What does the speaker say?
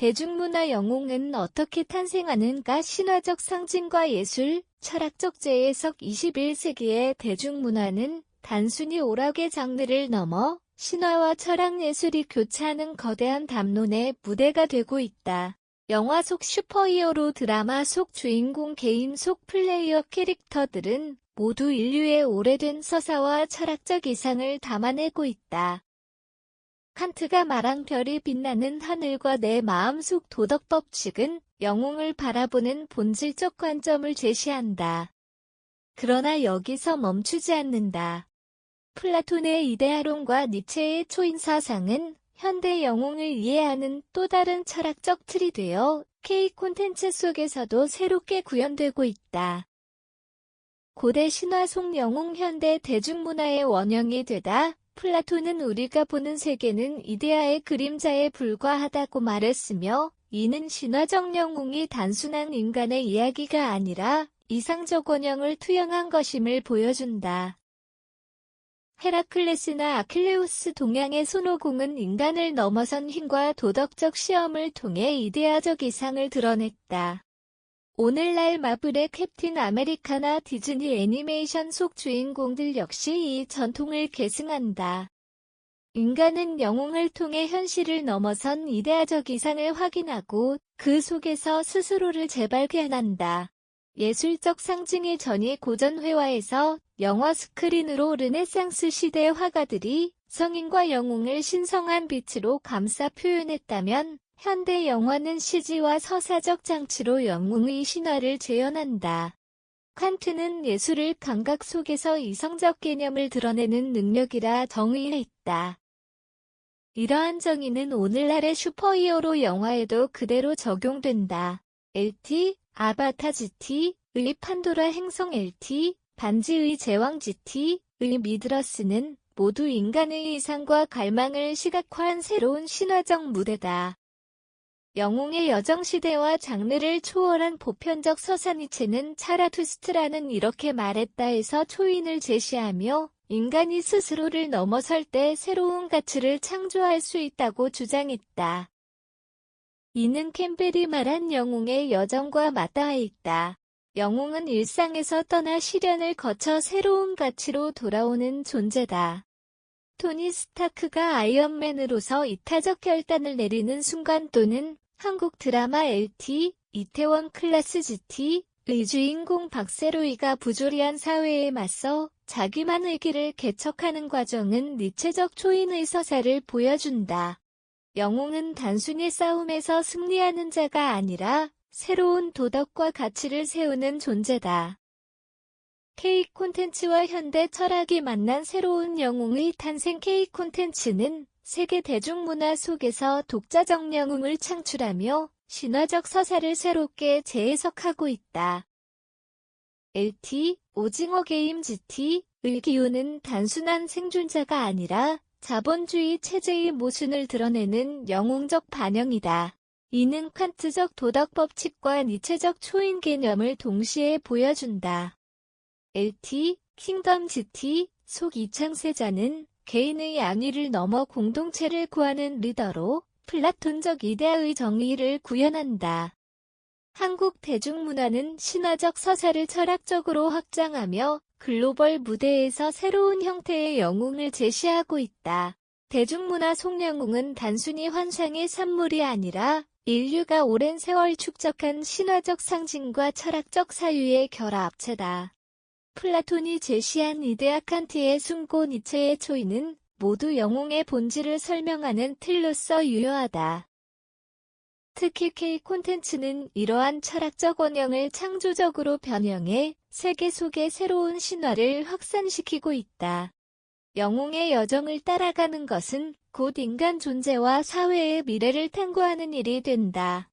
대중문화 영웅은 어떻게 탄생하는가 신화적 상징과 예술, 철학적 재해석 21세기의 대중문화는 단순히 오락의 장르를 넘어 신화와 철학 예술이 교차하는 거대한 담론의 무대가 되고 있다. 영화 속 슈퍼히어로 드라마 속 주인공 개인 속 플레이어 캐릭터들은 모두 인류의 오래된 서사와 철학적 이상을 담아내고 있다. 칸트가 말한 별이 빛나는 하늘과 내 마음속 도덕 법칙은 영웅을 바라보는 본질적 관점을 제시한다. 그러나 여기서 멈추지 않는다. 플라톤의 이데아론과 니체의 초인 사상은 현대 영웅을 이해하는 또 다른 철학적 틀이 되어 K 콘텐츠 속에서도 새롭게 구현되고 있다. 고대 신화 속 영웅 현대 대중문화의 원형이 되다 플라톤은 우리가 보는 세계는 이데아의 그림자에 불과하다고 말했으며 이는 신화적 영웅이 단순한 인간의 이야기가 아니라 이상적 원형을 투영한 것임을 보여준다. 헤라클레스나 아킬레우스 동양의 손오공은 인간을 넘어선 힘과 도덕적 시험을 통해 이데아적 이상을 드러냈다. 오늘날 마블의 캡틴 아메리카나 디즈니 애니메이션 속 주인공들 역시 이 전통을 계승한다. 인간은 영웅을 통해 현실을 넘어선 이데아적 이상을 확인하고 그 속에서 스스로를 재발견한다. 예술적 상징의 전이 고전 회화에서 영화 스크린으로 르네상스 시대 화가들이 성인과 영웅을 신성한 빛으로 감싸 표현했다면 현대 영화는 CG와 서사적 장치로 영웅의 신화를 재현한다. 칸트는 예술을 감각 속에서 이성적 개념을 드러내는 능력이라 정의했다. 이러한 정의는 오늘날의 슈퍼히어로 영화에도 그대로 적용된다. LT, 아바타 GT, 의 판도라 행성 LT, 반지의 제왕 GT, 의 미드러스는 모두 인간의 이상과 갈망을 시각화한 새로운 신화적 무대다. 영웅의 여정시대와 장르를 초월한 보편적 서사니체는 차라투스트라는 이렇게 말했다에서 초인을 제시하며 인간이 스스로를 넘어설 때 새로운 가치를 창조할 수 있다고 주장했다. 이는 캠벨이 말한 영웅의 여정과 맞닿아 있다. 영웅은 일상에서 떠나 시련을 거쳐 새로운 가치로 돌아오는 존재다. 토니 스타크가 아이언맨으로서 이타적 결단을 내리는 순간 또는 한국 드라마 LT, 이태원 클래스 GT, 의 주인공 박세로이가 부조리한 사회에 맞서 자기만의 길을 개척하는 과정은 니체적 초인의 서사를 보여준다. 영웅은 단순히 싸움에서 승리하는 자가 아니라 새로운 도덕과 가치를 세우는 존재다. K 콘텐츠와 현대 철학이 만난 새로운 영웅의 탄생 K 콘텐츠는 세계 대중문화 속에서 독자적 영웅을 창출하며 신화적 서사를 새롭게 재해석하고 있다. LT, 오징어 게임 GT, 의 기호는 단순한 생존자가 아니라 자본주의 체제의 모순을 드러내는 영웅적 반영이다. 이는 칸트적 도덕 법칙과 니체적 초인 개념을 동시에 보여준다. LT, 킹덤 GT, 속 이창세자는 개인의 안위를 넘어 공동체를 구하는 리더로 플라톤적 이데아의 정의를 구현한다. 한국 대중문화는 신화적 서사를 철학적으로 확장하며 글로벌 무대에서 새로운 형태의 영웅을 제시하고 있다. 대중문화 속영웅은 단순히 환상의 산물이 아니라 인류가 오랜 세월 축적한 신화적 상징과 철학적 사유의 결합체다. 플라톤이 제시한 이데아 칸트의 숨고 니체의 초이는 모두 영웅의 본질을 설명하는 틀로서 유효하다. 특히 K 콘텐츠는 이러한 철학적 원형을 창조적으로 변형해 세계 속의 새로운 신화를 확산시키고 있다. 영웅의 여정을 따라가는 것은 곧 인간 존재와 사회의 미래를 탐구하는 일이 된다.